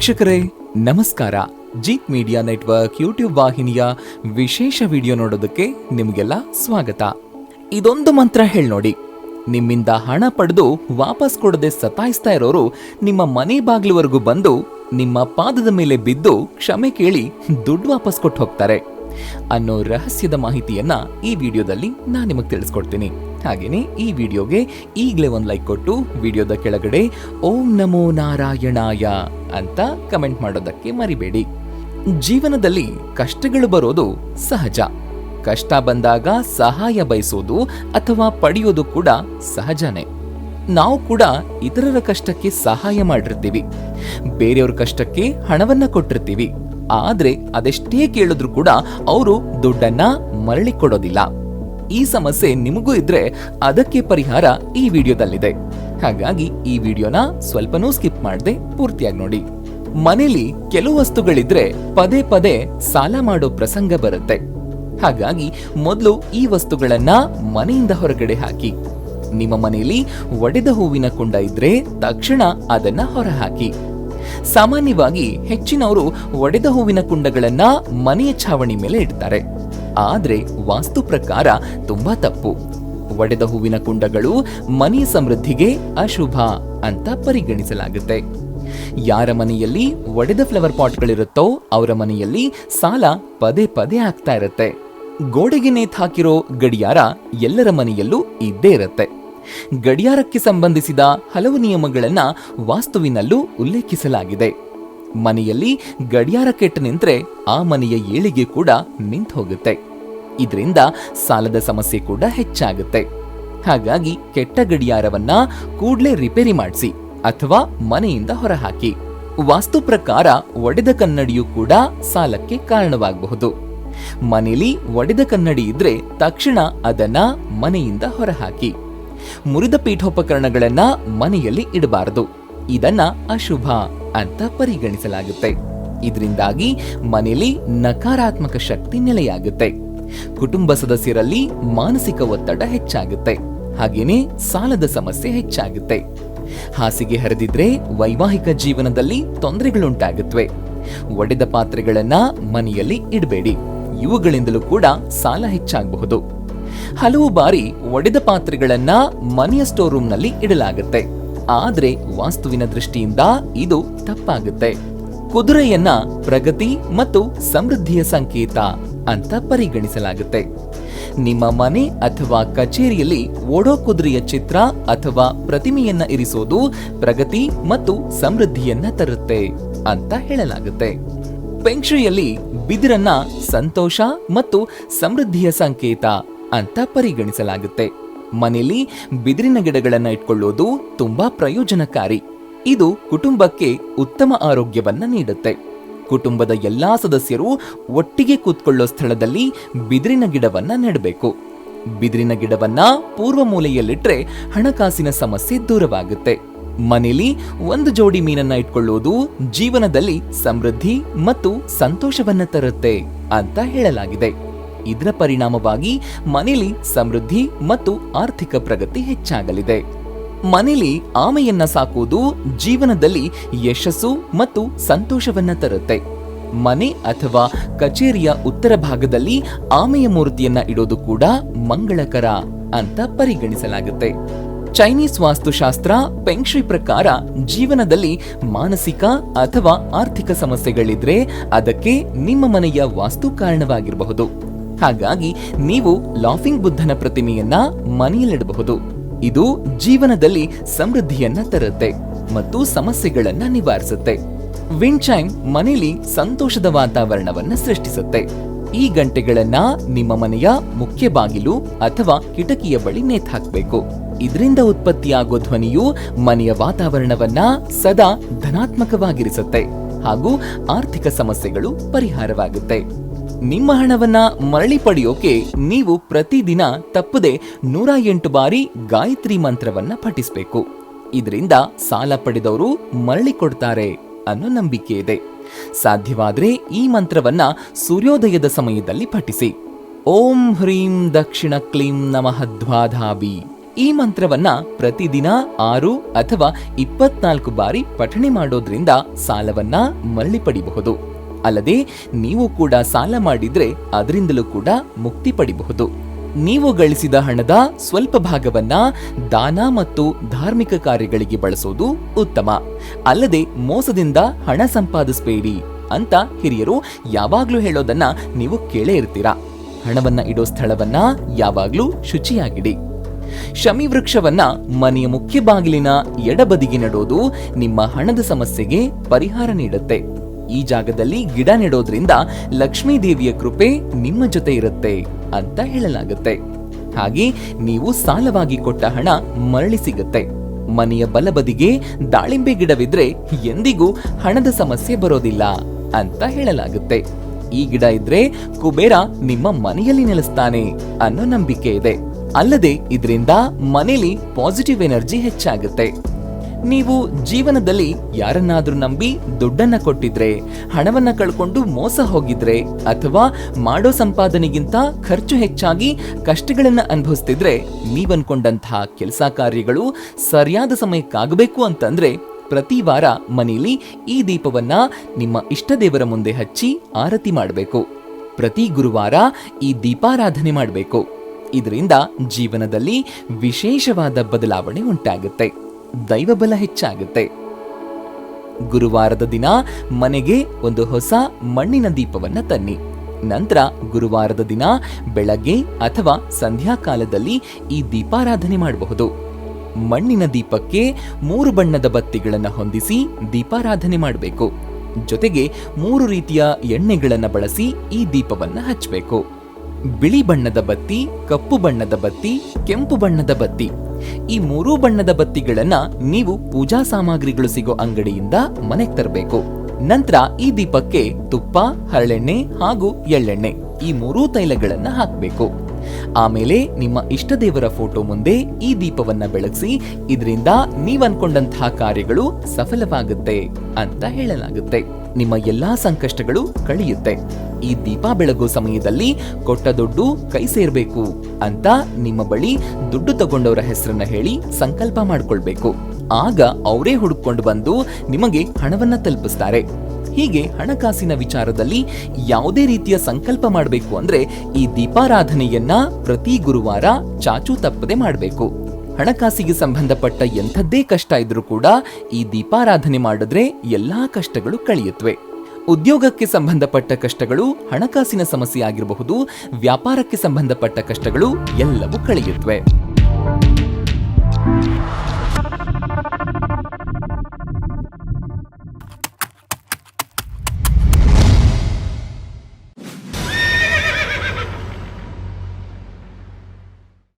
ವೀಕ್ಷಕರೇ, ನಮಸ್ಕಾರ. Jeet media network YouTube ವಾಹಿನಿಯ ವಿಶೇಷ ವಿಡಿಯೋ ನೋಡೋದಕ್ಕೆ ನಿಮಗೆಲ್ಲ ಸ್ವಾಗತ. ಇದೊಂದು ಮಂತ್ರ ಹೇಳಿ ನೋಡಿ. ನಿಮ್ಮಿಂದ ಹಣ ಪಡೆದು ವಾಪಸ್ ಕೊಡದೆ ಸತಾಯಿಸ್ತಾ ಇರೋರು ನಿಮ್ಮ ಮನೆ ಬಾಗಿಲುವರೆಗೂ ಬಂದು ನಿಮ್ಮ ಪಾದದ ಮೇಲೆ ಬಿದ್ದು ಕ್ಷಮೆ ಕೇಳಿ ದುಡ್ಡು ವಾಪಸ್ ಕೊಟ್ಟು ಹೋಗ್ತಾರೆ. ಅನ್ನೋ ರಹಸ್ಯದ ಮಾಹಿತಿಯನ್ನ ಈ ವಿಡಿಯೋದಲ್ಲಿ ನಾನು ನಿಮಗೆ ತಿಳಿಸ್ಕೊಡ್ತೀನಿ. ಹಾಗೇನೆ ಈ ವಿಡಿಯೋಗೆ ಈಗಲೇ ಒಂದು ಲೈಕ್ ಕೊಟ್ಟು ವಿಡಿಯೋದ ಕೆಳಗಡೆ ಓಂ ನಮೋ ನಾರಾಯಣಾಯ ಅಂತ ಕಮೆಂಟ್ ಮಾಡೋದಕ್ಕೆ ಮರಿಬೇಡಿ. ಜೀವನದಲ್ಲಿ ಕಷ್ಟಗಳು ಬರೋದು ಸಹಜ. ಕಷ್ಟ ಬಂದಾಗ ಸಹಾಯ ಬಯಸೋದು ಅಥವಾ ಪಡೆಯೋದು ಕೂಡ ಸಹಜನೇ. ನಾವು ಕೂಡ ಇತರರ ಕಷ್ಟಕ್ಕೆ ಸಹಾಯ ಮಾಡಿರ್ತೀವಿ. ಬೇರೆಯವ್ರ ಕಷ್ಟಕ್ಕೆ ಹಣವನ್ನ ಕೊಟ್ಟಿರ್ತೀವಿ. ಆದ್ರೆ ಅದೆಷ್ಟೇ ಕೇಳಿದ್ರು ಕೂಡ ಅವರು ದುಡ್ಡನ್ನ ಮರಳಿ ಕೊಡೋದಿಲ್ಲ. ಈ ಸಮಸ್ಯೆ ನಿಮಗೂ ಇದ್ರೆ ಅದಕ್ಕೆ ಪರಿಹಾರ ಈ ವಿಡಿಯೋದಲ್ಲಿದೆ. ಹಾಗಾಗಿ ಈ ವಿಡಿಯೋನ ಸ್ವಲ್ಪನೂ ಸ್ಕಿಪ್ ಮಾಡದೆ ಪೂರ್ತಿಯಾಗಿ ನೋಡಿ. ಮನೇಲಿ ಕೆಲವು ವಸ್ತುಗಳಿದ್ರೆ ಪದೇ ಪದೇ ಸಾಲ ಮಾಡೋ ಪ್ರಸಂಗ ಬರುತ್ತೆ. ಹಾಗಾಗಿ ಮೊದಲು ಈ ವಸ್ತುಗಳನ್ನ ಮನೆಯಿಂದ ಹೊರಗಡೆ ಹಾಕಿ. ನಿಮ್ಮ ಮನೆಯಲ್ಲಿ ಒಡೆದ ಹೂವಿನ ಕುಂಡ ಇದ್ರೆ ತಕ್ಷಣ ಅದನ್ನ ಹೊರಹಾಕಿ. ಸಾಮಾನ್ಯವಾಗಿ ಹೆಚ್ಚಿನವರು ಒಡೆದ ಹೂವಿನ ಕುಂಡಗಳನ್ನ ಮನೆಯ ಛಾವಣಿ ಮೇಲೆ ಇಡ್ತಾರೆ. ಆದ್ರೆ ವಾಸ್ತು ಪ್ರಕಾರ ತುಂಬಾ ತಪ್ಪು. ಒಡೆದ ಹೂವಿನ ಕುಂಡಗಳು ಮನೆಯ ಸಮೃದ್ಧಿಗೆ ಅಶುಭ ಅಂತ ಪರಿಗಣಿಸಲಾಗುತ್ತೆ. ಯಾರ ಮನೆಯಲ್ಲಿ ಒಡೆದ ಫ್ಲವರ್ ಪಾಟ್ಗಳಿರುತ್ತೋ ಅವರ ಮನೆಯಲ್ಲಿ ಸಾಲ ಪದೇ ಪದೇ ಆಗ್ತಾ ಇರುತ್ತೆ. ಗೋಡೆಗೆ ನೇತ್ ಹಾಕಿರೋ ಗಡಿಯಾರ ಎಲ್ಲರ ಮನೆಯಲ್ಲೂ ಇದ್ದೇ ಇರುತ್ತೆ. ಗಡಿಯಾರಕ್ಕೆ ಸಂಬಂಧಿಸಿದ ಹಲವು ನಿಯಮಗಳನ್ನು ವಾಸ್ತುವಿನಲ್ಲೂ ಉಲ್ಲೇಖಿಸಲಾಗಿದೆ. ಮನೆಯಲ್ಲಿ ಗಡಿಯಾರ ಕೆಟ್ಟ ನಿಂತರೆ ಆ ಮನೆಯ ಏಳಿಗೆ ಕೂಡ ನಿಂತು ಹೋಗುತ್ತೆ. ಇದರಿಂದ ಸಾಲದ ಸಮಸ್ಯೆ ಕೂಡ ಹೆಚ್ಚಾಗುತ್ತೆ. ಹಾಗಾಗಿ ಕೆಟ್ಟ ಗಡಿಯಾರವನ್ನ ಕೂಡಲೇ ರಿಪೇರಿ ಮಾಡಿಸಿ ಅಥವಾ ಮನೆಯಿಂದ ಹೊರಹಾಕಿ. ವಾಸ್ತು ಪ್ರಕಾರ ಒಡೆದ ಕನ್ನಡಿಯೂ ಕೂಡ ಸಾಲಕ್ಕೆ ಕಾರಣವಾಗಬಹುದು. ಮನೆಯಲ್ಲಿ ಒಡೆದ ಕನ್ನಡಿ ಇದ್ರೆ ತಕ್ಷಣ ಅದನ್ನ ಮನೆಯಿಂದ ಹೊರಹಾಕಿ. ಮುರಿದ ಪೀಠೋಪಕರಣಗಳನ್ನ ಮನೆಯಲ್ಲಿ ಇಡಬಾರದು. ಇದನ್ನ ಅಶುಭ ಅಂತ ಪರಿಗಣಿಸಲಾಗುತ್ತೆ. ಇದರಿಂದಾಗಿ ಮನೆಯಲ್ಲಿ ನಕಾರಾತ್ಮಕ ಶಕ್ತಿ ನೆಲೆಯಾಗುತ್ತೆ. ಕುಟುಂಬ ಸದಸ್ಯರಲ್ಲಿ ಮಾನಸಿಕ ಒತ್ತಡ ಹೆಚ್ಚಾಗುತ್ತೆ. ಹಾಗೇನೆ ಸಾಲದ ಸಮಸ್ಯೆ ಹೆಚ್ಚಾಗುತ್ತೆ. ಹಾಸಿಗೆ ಹರಿದಿದ್ರೆ ವೈವಾಹಿಕ ಜೀವನದಲ್ಲಿ ತೊಂದರೆಗಳುಂಟಾಗುತ್ತವೆ ಒಡೆದ ಪಾತ್ರೆಗಳನ್ನ ಮನೆಯಲ್ಲಿ ಇಡಬೇಡಿ. ಇವುಗಳಿಂದಲೂ ಕೂಡ ಸಾಲ ಹೆಚ್ಚಾಗಬಹುದು. ಹಲವು ಬಾರಿ ಒಡೆದ ಪಾತ್ರೆಗಳನ್ನ ಮನೆಯ ಸ್ಟೋರ್ ರೂಮ್ನಲ್ಲಿ ಇಡಲಾಗುತ್ತೆ. ಆದರೆ ವಾಸ್ತುವಿನ ದೃಷ್ಟಿಯಿಂದ ಇದು ತಪ್ಪಾಗುತ್ತೆ. ಕುದುರೆಯನ್ನ ಪ್ರಗತಿ ಮತ್ತು ಸಮೃದ್ಧಿಯ ಸಂಕೇತ ಅಂತ ಪರಿಗಣಿಸಲಾಗುತ್ತೆ. ನಿಮ್ಮ ಮನೆ ಅಥವಾ ಕಚೇರಿಯಲ್ಲಿ ಓಡೋ ಕುದುರೆಯ ಚಿತ್ರ ಅಥವಾ ಪ್ರತಿಮೆಯನ್ನ ಇರಿಸೋದು ಪ್ರಗತಿ ಮತ್ತು ಸಮೃದ್ಧಿಯನ್ನ ತರುತ್ತೆ ಅಂತ ಹೇಳಲಾಗುತ್ತೆ. ಪೆಂಕ್ಷಿಯಲ್ಲಿ ಬಿದಿರನ್ನ ಸಂತೋಷ ಮತ್ತು ಸಮೃದ್ಧಿಯ ಸಂಕೇತ ಅಂತ ಪರಿಗಣಿಸಲಾಗುತ್ತೆ. ಮನೆಯಲ್ಲಿ ಬಿದಿರಿನ ಗಿಡಗಳನ್ನ ಇಟ್ಕೊಳ್ಳೋದು ತುಂಬಾ ಪ್ರಯೋಜನಕಾರಿ. ಇದು ಕುಟುಂಬಕ್ಕೆ ಉತ್ತಮ ಆರೋಗ್ಯವನ್ನ ನೀಡುತ್ತೆ. ಕುಟುಂಬದ ಎಲ್ಲಾ ಸದಸ್ಯರು ಒಟ್ಟಿಗೆ ಕೂತ್ಕೊಳ್ಳೋ ಸ್ಥಳದಲ್ಲಿ ಬಿದಿರಿನ ಗಿಡವನ್ನ ನೆಡಬೇಕು. ಬಿದಿರಿನ ಗಿಡವನ್ನ ಪೂರ್ವ ಮೂಲೆಯಲ್ಲಿಟ್ರೆ ಹಣಕಾಸಿನ ಸಮಸ್ಯೆ ದೂರವಾಗುತ್ತೆ. ಮನೆಯಲ್ಲಿ ಒಂದು ಜೋಡಿ ಮೀನನ್ನ ಇಟ್ಕೊಳ್ಳೋದು ಜೀವನದಲ್ಲಿ ಸಮೃದ್ಧಿ ಮತ್ತು ಸಂತೋಷವನ್ನ ತರುತ್ತೆ ಅಂತ ಹೇಳಲಾಗಿದೆ. ಇದರ ಪರಿಣಾಮವಾಗಿ ಮನೆಯಲ್ಲಿ ಸಮೃದ್ಧಿ ಮತ್ತು ಆರ್ಥಿಕ ಪ್ರಗತಿ ಹೆಚ್ಚಾಗಲಿದೆ. ಮನೆಯಲ್ಲಿ ಆಮೆಯನ್ನ ಸಾಕುವುದು ಜೀವನದಲ್ಲಿ ಯಶಸ್ಸು ಮತ್ತು ಸಂತೋಷವನ್ನ ತರುತ್ತೆ. ಮನೆ ಅಥವಾ ಕಚೇರಿಯ ಉತ್ತರ ಭಾಗದಲ್ಲಿ ಆಮೆಯ ಮೂರ್ತಿಯನ್ನ ಇಡೋದು ಕೂಡ ಮಂಗಳಕರ ಅಂತ ಪರಿಗಣಿಸಲಾಗುತ್ತೆ. ಚೈನೀಸ್ ವಾಸ್ತುಶಾಸ್ತ್ರ ಪೆಂಕ್ಷಿ ಪ್ರಕಾರ ಜೀವನದಲ್ಲಿ ಮಾನಸಿಕ ಅಥವಾ ಆರ್ಥಿಕ ಸಮಸ್ಯೆಗಳಿದ್ರೆ ಅದಕ್ಕೆ ನಿಮ್ಮ ಮನೆಯ ವಾಸ್ತು ಕಾರಣವಾಗಿರಬಹುದು. ಹಾಗಾಗಿ ನೀವು ಲಾಫಿಂಗ್ ಬುದ್ಧನ ಪ್ರತಿಮೆಯನ್ನ ಮನೆಯಲ್ಲಿಡಬಹುದು. ಇದು ಜೀವನದಲ್ಲಿ ಸಮೃದ್ಧಿಯನ್ನ ತರುತ್ತೆ ಮತ್ತು ಸಮಸ್ಯೆಗಳನ್ನ ನಿವಾರಿಸುತ್ತೆ. ವಿಂಡ್ಚೈಮ್ ಮನೆಯಲ್ಲಿ ಸಂತೋಷದ ವಾತಾವರಣವನ್ನ ಸೃಷ್ಟಿಸುತ್ತೆ. ಈ ಗಂಟೆಗಳನ್ನ ನಿಮ್ಮ ಮನೆಯ ಮುಖ್ಯ ಬಾಗಿಲು ಅಥವಾ ಕಿಟಕಿಯ ಬಳಿ ನೇತಾಕಬೇಕು. ಇದರಿಂದ ಉತ್ಪತ್ತಿಯಾಗೋ ಧ್ವನಿಯು ಮನೆಯ ವಾತಾವರಣವನ್ನ ಸದಾ ಧನಾತ್ಮಕವಾಗಿರಿಸುತ್ತೆ ಹಾಗೂ ಆರ್ಥಿಕ ಸಮಸ್ಯೆಗಳು ಪರಿಹಾರವಾಗುತ್ತೆ. ನಿಮ್ಮ ಹಣವನ್ನ ಮರಳಿ ಪಡೆಯೋಕೆ ನೀವು ಪ್ರತಿದಿನ ತಪ್ಪದೆ ನೂರ ಎಂಟು ಬಾರಿ ಗಾಯತ್ರಿ ಮಂತ್ರವನ್ನ ಪಠಿಸಬೇಕು. ಇದರಿಂದ ಸಾಲ ಪಡೆದವರು ಮರಳಿ ಕೊಡ್ತಾರೆ ಅನ್ನೋ ನಂಬಿಕೆ ಇದೆ. ಸಾಧ್ಯವಾದರೆ ಈ ಮಂತ್ರವನ್ನ ಸೂರ್ಯೋದಯದ ಸಮಯದಲ್ಲಿ ಪಠಿಸಿ. ಓಂ ಹ್ರೀಂ ದಕ್ಷಿಣ ಕ್ಲೀಂ ನಮಃ ದ್ವಾಧಾಬಿ ಈ ಮಂತ್ರವನ್ನ ಪ್ರತಿದಿನ ಆರು ಅಥವಾ ಇಪ್ಪತ್ನಾಲ್ಕು ಬಾರಿ ಪಠಣೆ ಮಾಡೋದ್ರಿಂದ ಸಾಲವನ್ನ ಮರಳಿ ಪಡಿಬಹುದು. ಅಲ್ಲದೆ ನೀವು ಕೂಡ ಸಾಲ ಮಾಡಿದ್ರೆ ಅದರಿಂದಲೂ ಕೂಡ ಮುಕ್ತಿ ಪಡಿಬಹುದು. ನೀವು ಗಳಿಸಿದ ಹಣದ ಸ್ವಲ್ಪ ಭಾಗವನ್ನ ದಾನ ಮತ್ತು ಧಾರ್ಮಿಕ ಕಾರ್ಯಗಳಿಗೆ ಬಳಸೋದು ಉತ್ತಮ. ಅಲ್ಲದೆ ಮೋಸದಿಂದ ಹಣ ಸಂಪಾದಿಸಬೇಡಿ ಅಂತ ಹಿರಿಯರು ಯಾವಾಗ್ಲೂ ಹೇಳೋದನ್ನ ನೀವು ಕೇಳೇ ಇರ್ತೀರಾ. ಹಣವನ್ನ ಇಡೋ ಸ್ಥಳವನ್ನ ಯಾವಾಗ್ಲೂ ಶುಚಿಯಾಗಿಡಿ. ಶಮಿ ವೃಕ್ಷವನ್ನ ಮನೆಯ ಮುಖ್ಯ ಬಾಗಿಲಿನ ಎಡಬದಿಗೆ ನೆಡೋದು ನಿಮ್ಮ ಹಣದ ಸಮಸ್ಯೆಗೆ ಪರಿಹಾರ ನೀಡುತ್ತೆ. ಈ ಜಾಗದಲ್ಲಿ ಗಿಡ ನೆಡೋದ್ರಿಂದ ಲಕ್ಷ್ಮೀ ದೇವಿಯ ಕೃಪೆ ನಿಮ್ಮ ಜೊತೆ ಇರುತ್ತೆ ಅಂತ ಹೇಳಲಾಗುತ್ತೆ. ಹಾಗೆ ನೀವು ಸಾಲವಾಗಿ ಕೊಟ್ಟ ಹಣ ಮರಳಿ ಸಿಗುತ್ತೆ. ಮನೆಯ ಬಲಬದಿಗೆ ದಾಳಿಂಬೆ ಗಿಡವಿದ್ರೆ ಎಂದಿಗೂ ಹಣದ ಸಮಸ್ಯೆ ಬರೋದಿಲ್ಲ ಅಂತ ಹೇಳಲಾಗುತ್ತೆ. ಈ ಗಿಡ ಇದ್ರೆ ಕುಬೇರ ನಿಮ್ಮ ಮನೆಯಲ್ಲಿ ನೆಲೆಸ್ತಾನೆ ಅನ್ನೋ ನಂಬಿಕೆ ಇದೆ. ಅಲ್ಲದೆ ಇದರಿಂದ ಮನೇಲಿ ಪಾಸಿಟಿವ್ ಎನರ್ಜಿ ಹೆಚ್ಚಾಗುತ್ತೆ. ನೀವು ಜೀವನದಲ್ಲಿ ಯಾರನ್ನಾದ್ರೂ ನಂಬಿ ದುಡ್ಡನ್ನ ಕೊಟ್ಟಿದ್ರೆ, ಹಣವನ್ನ ಕಳ್ಕೊಂಡು ಮೋಸ ಹೋಗಿದ್ರೆ, ಅಥವಾ ಮಾಡೋ ಸಂಪಾದನೆಗಿಂತ ಖರ್ಚು ಹೆಚ್ಚಾಗಿ ಕಷ್ಟಗಳನ್ನ ಅನುಭವಿಸ್ತಿದ್ರೆ ನೀವನ್ಕೊಂಡಂತಹ ಕೆಲಸ ಕಾರ್ಯಗಳು ಸರಿಯಾದ ಸಮಯಕ್ಕಾಗಬೇಕು ಅಂತಂದ್ರೆ ಪ್ರತಿ ವಾರ ಮನೆಯಲ್ಲಿ ಈ ದೀಪವನ್ನ ನಿಮ್ಮ ಇಷ್ಟ ದೇವರ ಮುಂದೆ ಹಚ್ಚಿ ಆರತಿ ಮಾಡಬೇಕು. ಪ್ರತಿ ಗುರುವಾರ ಈ ದೀಪಾರಾಧನೆ ಮಾಡಬೇಕು. ಇದರಿಂದ ಜೀವನದಲ್ಲಿ ವಿಶೇಷವಾದ ಬದಲಾವಣೆ ಉಂಟಾಗುತ್ತೆ. ದೈವಬಲ ಹೆಚ್ಚಾಗುತ್ತೆ. ಗುರುವಾರದ ದಿನ ಮನೆಗೆ ಒಂದು ಹೊಸ ಮಣ್ಣಿನ ದೀಪವನ್ನು ತನ್ನಿ. ನಂತರ ಗುರುವಾರದ ದಿನ ಬೆಳಗ್ಗೆ ಅಥವಾ ಸಂಧ್ಯಾಕಾಲದಲ್ಲಿ ಈ ದೀಪಾರಾಧನೆ ಮಾಡಬಹುದು. ಮಣ್ಣಿನ ದೀಪಕ್ಕೆ ಮೂರು ಬಣ್ಣದ ಬತ್ತಿಗಳನ್ನು ಹೊಂದಿಸಿ ದೀಪಾರಾಧನೆ ಮಾಡಬೇಕು. ಜೊತೆಗೆ ಮೂರು ರೀತಿಯ ಎಣ್ಣೆಗಳನ್ನು ಬಳಸಿ ಈ ದೀಪವನ್ನು ಹಚ್ಚಬೇಕು ಬಿಳಿ ಬಣ್ಣದ ಬತ್ತಿ, ಕಪ್ಪು ಬಣ್ಣದ ಬತ್ತಿ, ಕೆಂಪು ಬಣ್ಣದ ಬತ್ತಿ. ಈ ಮೂರೂ ಬಣ್ಣದ ಬತ್ತಿಗಳನ್ನ ನೀವು ಪೂಜಾ ಸಾಮಗ್ರಿಗಳು ಸಿಗೋ ಅಂಗಡಿಯಿಂದ ಮನೆಗೆ ತರಬೇಕು. ನಂತರ ಈ ದೀಪಕ್ಕೆ ತುಪ್ಪ, ಹರಳೆಣ್ಣೆ ಹಾಗೂ ಎಳ್ಳೆಣ್ಣೆ ಈ ಮೂರೂ ತೈಲಗಳನ್ನ ಹಾಕಬೇಕು. ಆಮೇಲೆ ನಿಮ್ಮ ಇಷ್ಟ ದೇವರ ಫೋಟೋ ಮುಂದೆ ಈ ದೀಪವನ್ನ ಬೆಳಗಿಸಿ ಇದರಿಂದ ನೀವನ್ಕೊಂಡಂತಹ ಕಾರ್ಯಗಳು ಸಫಲವಾಗುತ್ತೆ ಅಂತ ಹೇಳಲಾಗುತ್ತೆ. ನಿಮ್ಮ ಎಲ್ಲಾ ಸಂಕಷ್ಟಗಳು ಕಳೆಯುತ್ತೆ. ಈ ದೀಪ ಬೆಳಗೋ ಸಮಯದಲ್ಲಿ ಕೊಟ್ಟ ದುಡ್ಡು ಕೈ ಸೇರ್ಬೇಕು ಅಂತ ನಿಮ್ಮ ಬಳಿ ದುಡ್ಡು ತಗೊಂಡವರ ಹೆಸರನ್ನ ಹೇಳಿ ಸಂಕಲ್ಪ ಮಾಡ್ಕೊಳ್ಬೇಕು. ಆಗ ಅವರೇ ಹುಡುಕೊಂಡು ಬಂದು ನಿಮಗೆ ಹಣವನ್ನ ತಲುಪಿಸ್ತಾರೆ. ಹೀಗೆ ಹಣಕಾಸಿನ ವಿಚಾರದಲ್ಲಿ ಯಾವುದೇ ರೀತಿಯ ಸಂಕಲ್ಪ ಮಾಡಬೇಕು ಅಂದ್ರೆ ಈ ದೀಪಾರಾಧನೆಯನ್ನ ಪ್ರತಿ ಗುರುವಾರ ಚಾಚೂ ತಪ್ಪದೆ ಮಾಡಬೇಕು. ಹಣಕಾಸಿಗೆ ಸಂಬಂಧಪಟ್ಟ ಎಂಥದ್ದೇ ಕಷ್ಟ ಇದ್ರೂ ಕೂಡ ಈ ದೀಪಾರಾಧನೆ ಮಾಡಿದ್ರೆ ಎಲ್ಲಾ ಕಷ್ಟಗಳು ಕಳೆಯುತ್ತವೆ. ಉದ್ಯೋಗಕ್ಕೆ ಸಂಬಂಧಪಟ್ಟ ಕಷ್ಟಗಳು ಹಣಕಾಸಿನ ಸಮಸ್ಯೆ ಆಗಿರಬಹುದು, ವ್ಯಾಪಾರಕ್ಕೆ ಸಂಬಂಧಪಟ್ಟ ಕಷ್ಟಗಳು ಎಲ್ಲವೂ ಕಳೆಯುತ್ತವೆ.